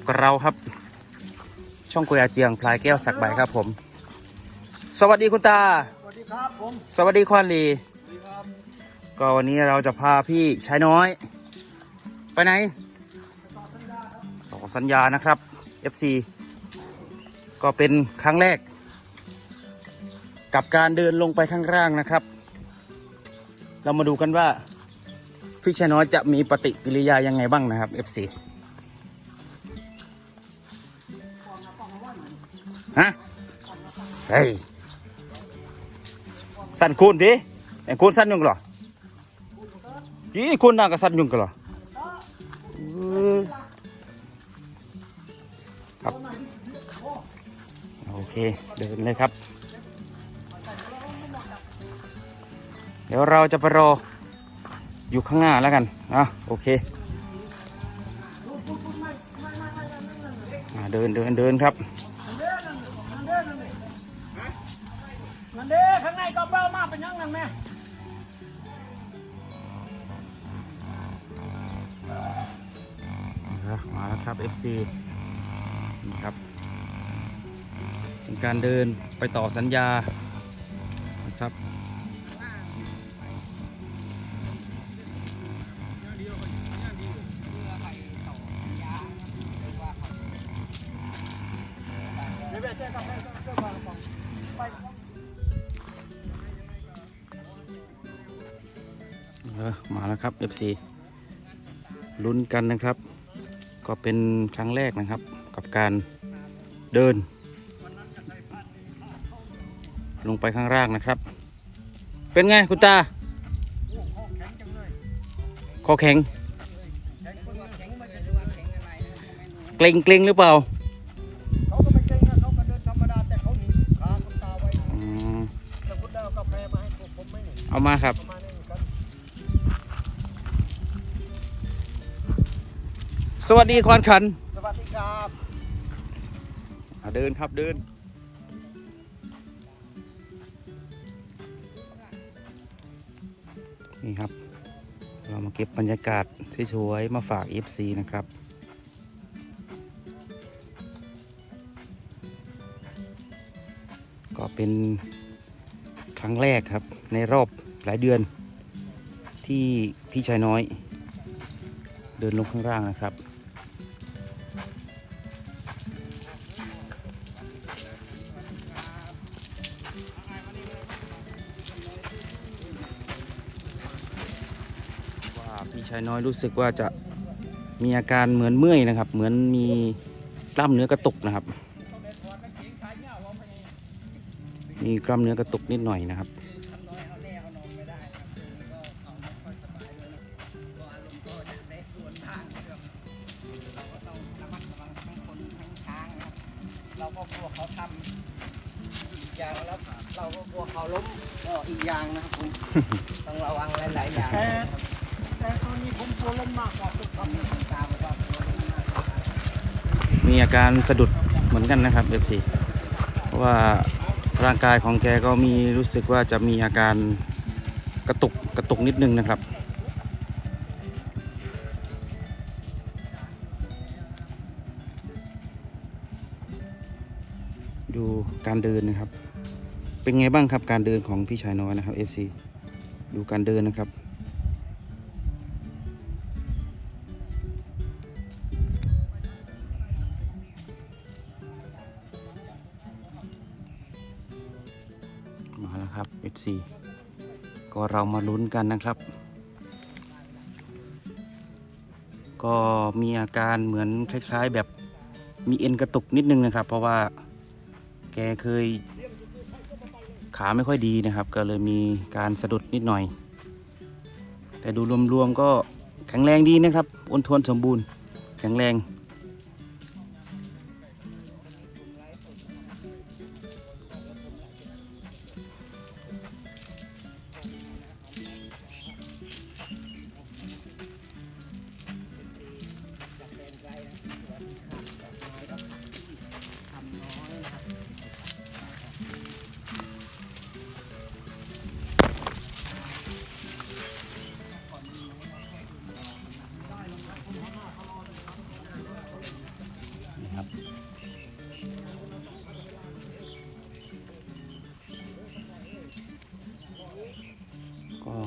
บกับเราครับ ช่องกุยอาเจียงพลายแก้วสักใบครับผม สวัสดีคุณตา สวัสดีครับผม สวัสดีควานลีสวัสดีครับก็วันนี้เราจะพาพี่ชายน้อย ไปไหนต่อสัญญานะครับ FC ก็เป็นครั้งแรก กับการเดินลงไปข้างล่างนะครับ เรามาดูกันว่าพี่ชายน้อยจะมีปฏิกิริยายังไงบ้างนะครับ FC ฮะเฮ้ยสั้นคูณดิไอ้คูณสั้นยุงหรอยี่คูณน่าก็สั้นยุงกันเหรอครับโอเคเดินเลยครับ เดี๋ยวเราจะไปรออยู่ข้างหน้าแล้วกันอะโอเคอเดินเดินเดินครับ ครับ FC นี่ครับเป็นการเดินไปต่อสัญญานะครับเออมาแล้วครับ FC ลุ้นกันนะครับ ก็เป็นครั้งแรกนะครับ กับการเดิน ลงไปข้างล่างนะครับ เป็นไงคุณตาคอแข็งเกร็งเกร็งหรือเปล่าเขาก็ไม่เก่งนะเขาก็เดินธรรมดาแต่เขาหนีขาคุณตาไว้อืมแต่คุณดาวกาแฟมาให้ผมผมไม่หนีเอามาครับ สวัสดีควานขัน สวัสดีครับอะเดินครับเดิน นี่ครับ เรามาเก็บบรรยากาศสวยๆมาฝาก FC นะครับ ก็เป็นครั้งแรกครับในรอบหลายเดือนที่พี่ชายน้อย เดินลงข้างล่างนะครับ น้อยรู้สึกว่าจะมีอาการเหมือนเมื่อยนะครับ เหมือนมีกล้ามเนื้อกระตุกนะครับ มีกล้ามเนื้อกระตุกนิดหน่อยนะครับเราก็กลัวเขาทำอีกอย่างแล้วเราก็กลัวเขาล้มก็อีกอย่างนะครับผมต้องระวังหลาย ๆ อย่าง มีอาการสะดุดเหมือนกันนะครับ FC เพราะว่าร่างกายของแกก็มีรู้สึกว่าจะมีอาการกระตุกกระตุกนิดนึงนะครับ ดูการเดินนะครับ เป็นไงบ้างครับการเดินของพี่ชายน้อยนะครับ FC ดูการเดินนะครับ มาแล้วครับ FC ก็เรามาลุ้นกันนะครับ ก็มีอาการเหมือนคล้าย ๆ แบบมีเอ็นกระตุกนิดนึงนะครับ เพราะว่าแกเคยขาไม่ค่อยดีนะครับ ก็เลยมีการสะดุดนิดหน่อย แต่ดูรวมๆก็แข็งแรงดีนะครับอ้วนทวนสมบูรณ์ แข็งแรง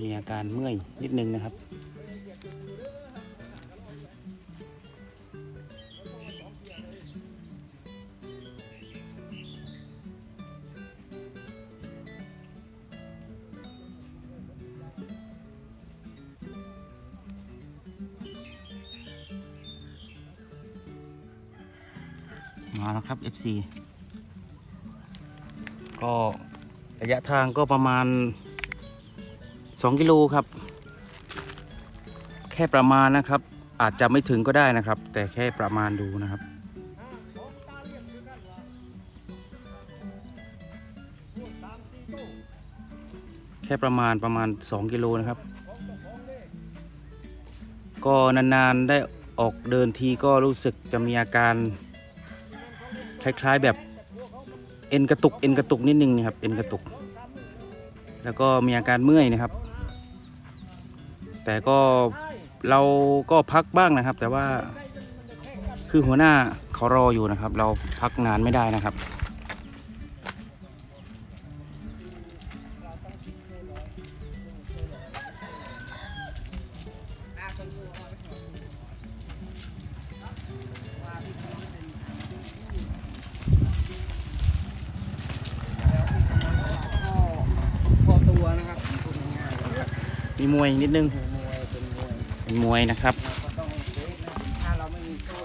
มีอาการเมื่อยนิดนึงนะครับ มาแล้วครับ FC ก็ระยะทางก็ประมาณ 2กิโลครับ แค่ประมาณนะครับ อาจจะไม่ถึงก็ได้นะครับ แต่แค่ประมาณดูนะครับ แค่ประมาณประมาณ 2 กิโลนะครับ ก็นานๆได้ออกเดินทีก็รู้สึกจะมีอาการ คล้ายๆแบบเอ็นกระตุกเอ็นกระตุกนิดนึงนะครับเอ็นกระตุก แล้วก็มีอาการเมื่อยนะครับ แต่ก็เราก็พักบ้างนะครับ แต่ว่าคือหัวหน้าเขารออยู่นะครับ เราพักนานไม่ได้นะครับพอตัวนะครับ มีมวยนิดนึง มวยนะครับเราก็ต้องเซฟนะถ้าเราไม่มีโซ่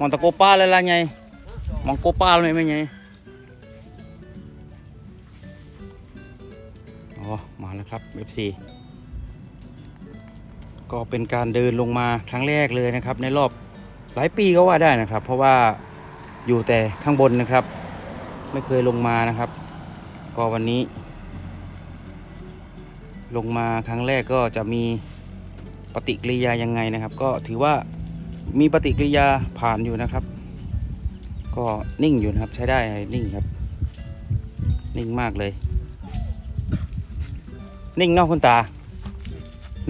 ลองตะโกป้าเลยล่ะไง มองโกป้าเลยไหมไง อ๋อ มาแล้วครับ FC ก็เป็นการเดินลงมาครั้งแรกเลยนะครับ ในรอบหลายปีก็ว่าได้นะครับ เพราะว่าอยู่แต่ข้างบนนะครับ ไม่เคยลงมานะครับ ก็วันนี้ ลงมาครั้งแรกก็จะมีปฏิกิริยายังไงนะครับ ก็ถือว่ามีปฏิกิริยาผ่านอยู่นะครับ ก็นิ่งอยู่นะครับใช้ได้นิ่งครับ นิ่งมากเลย นิ่งเนอกคุณตา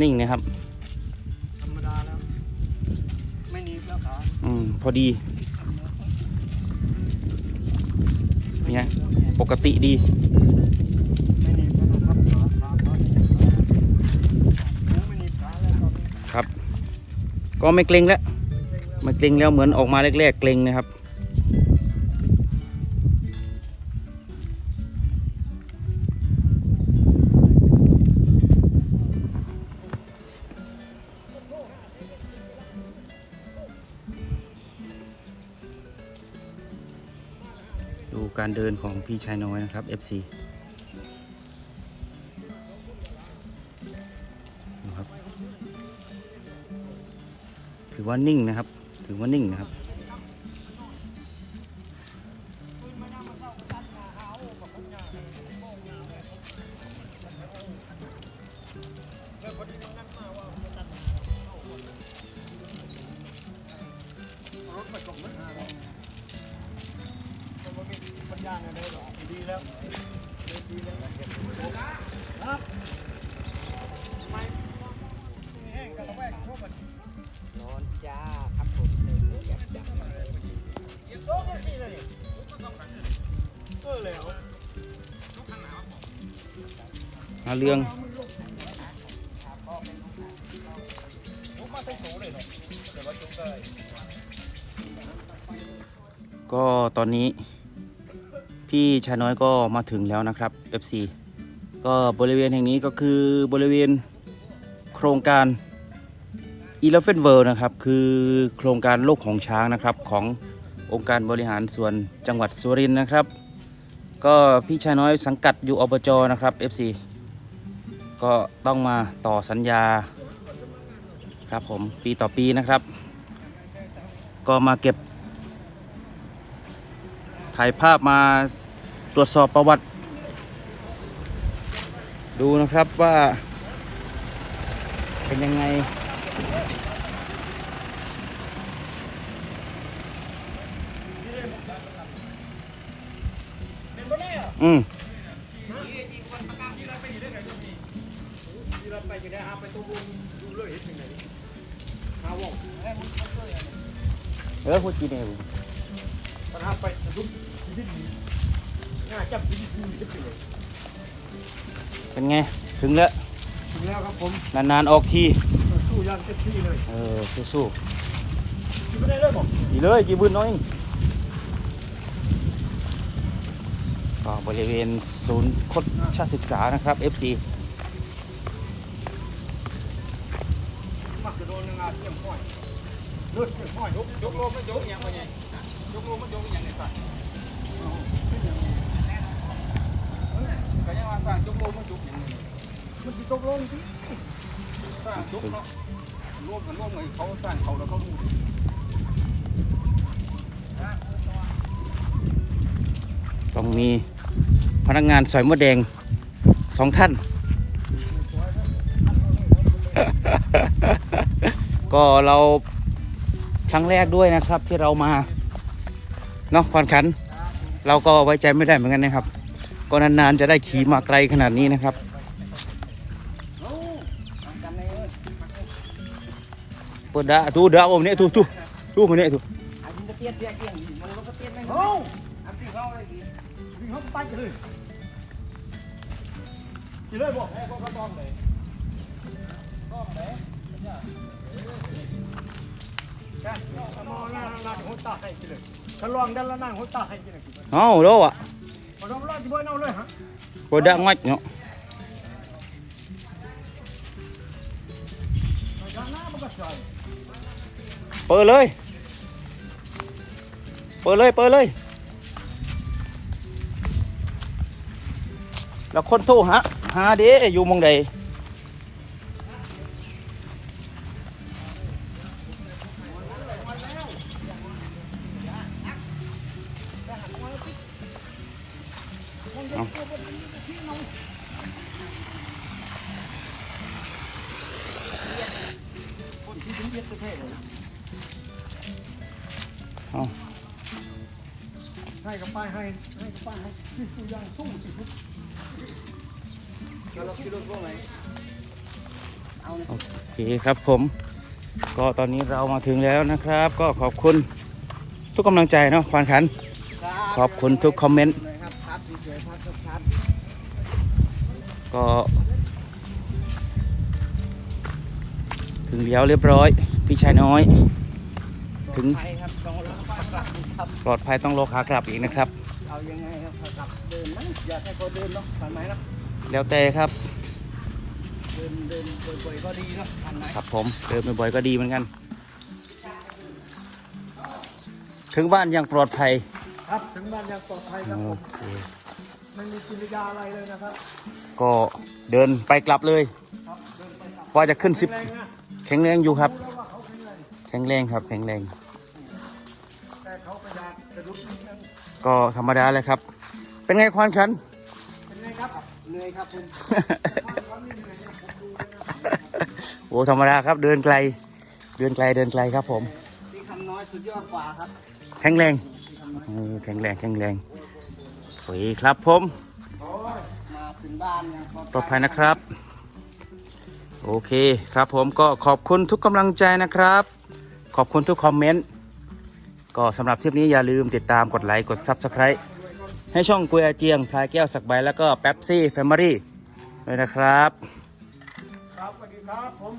นิ่งนะครับธรรมดาแล้วไม่หนีบแล้วขาอืมพอดี นี่นะปกติดีครับขาขาขาหูไม่หนีบขาแล้วตอนนี้ครับ ก็ไม่เกรงแล้วไม่เกรงแล้วเหมือนออกมาแรกๆเกรงนะครับ การเดินของพี่ชายน้อยนะครับ FC นะครับ ถือว่านิ่งนะครับ ถือว่านิ่งนะครับาเรื่องก็ตอนนี้ พี่ชายน้อยก็มาถึงแล้วนะครับ FC ก็บริเวณแห่งนี้ก็คือบริเวณโครงการ Elephant World นะครับ คือโครงการโลกของช้างนะครับ ขององค์การบริหารส่วนจังหวัดสุรินทร์นะครับ ก็พี่ชายน้อยสังกัดอยู่อบจนะครับ FC ก็ต้องมาต่อสัญญาครับผมปีต่อปีนะครับ ก็มาเก็บ ถ่ายภาพมาตรวจสอบประวัติ ดูนะครับว่า เป็นยังไงอืม ออพูดจีนเองปัญหาไปทุกที่น่าจะบินดีจะไปเลยเป็นไง ถึงแล้ว ถึงแล้วครับผม นานๆออกทีสู้อยังเต็มที่เลย เออสู้กินไม่ได้เลยบอกๆดีเลยกี่บืนน้อยก็บริเวณศูนย์คดชาติศึกษานะครับ FC ร่วมกันร่วมกันเขาสร้างเขาแล้วเขาดูต้องมีพนักงานสอยมดแดงสองท่าน ก็เรา ครั้งแรกด้วยนะครับที่เรามาเนาะควานขัน เราก็ไว้ใจไม่ได้เหมือนกันนะครับ ก็นานๆจะได้ขี่มาไกลขนาดนี้นะครับเปิดดา tu dah om ni tu tu tu mana tu อันนี้ก็เตี้ยเตี้ยเตี้ยมันก็เตี้ยไม่โอ้อันที่เขาอะไรดีที่เขาไปเลยกี่เลยบอกให้เขาก็ต้องเลยต้องเลย แค่มอาหน้าหัวตาให้กินเองด้านละหน้าเลย oh đó ạ มาลองลองที่บ้านาะปิดดา ngoách nhá ด้านามันก็ใช่เปิดเลย เปิดเลย เปิดเลย แล้วคนโทรหาหาเด้อยู่มองใด เอาเอาให้กับป้ายให้ให้กับป้ายให้ที่สุยังสู้สิทุกเราคิดว่าไงโอเคครับผม ก็ตอนนี้เรามาถึงแล้วนะครับ ก็ขอบคุณทุกกำลังใจเนาะควานขัน ขอบคุณทุกคอมเมนต์ ก็ถึงแล้วเรียบร้อย พี่ชายน้อย ถึงไปครับต้องรอป้ากลับครับปลอดภัยต้องโลคากลับอีกนะครับเอายังไงครับกลับเดินนะอยากให้เขาเดินเนาะทันไหมเนาะแล้วแต่ครับเดินเดินบ่อยๆก็ดีเนาะทันไหมครับผมเดินบ่อยๆก็ดีเหมือนกัน ถึงบ้านอย่างปลอดภัยครับถึงบ้านยังปลอดภัยครับโอผมเค ไม่มีกิริยาอะไรเลยนะครับก็เดินไปกลับเลยครับเดินไปกลับว่าจะขึ้นสิบแรงนะแข็งแรงอยู่ครับ รู้แล้วว่าเขาเป็นไรแข็งแรงครับ แข็งแรง แต่เขาพยายามจะรุดนิดนึงก็ธรรมดาเลยครับ เป็นไงควานขัน เป็นไงครับเหนื่อยครับผมโอ้ธรรมดาครับ เดินไกล เดินไกลเดินไกลครับผมที่คำน้อยสุดยอดกว่าครับแข็งแรงที่คำน้อยเออแข็งแรงแข็งแรง สวยครับผมมาถึงบ้านยังปลอดภัยนะครับ โอเคครับผมก็ขอบคุณทุกกำลังใจนะครับ ขอบคุณทุกคอมเมนต์ก็สำหรับทริปนี้อย่าลืมติดตามกดไลค์กด Subscribe ให้ช่องกุยอาเจียงพลายแก้วสักใบแล้วก็แป๊บซี่แฟมิลี่ด้วยนะครับ ครับสวัสดีครับผม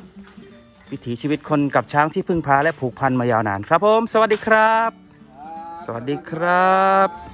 วิถีชีวิตคนกับช้างที่พึ่งพาและผูกพันมายาวนานครับผม สวัสดีครับ สวัสดีครับ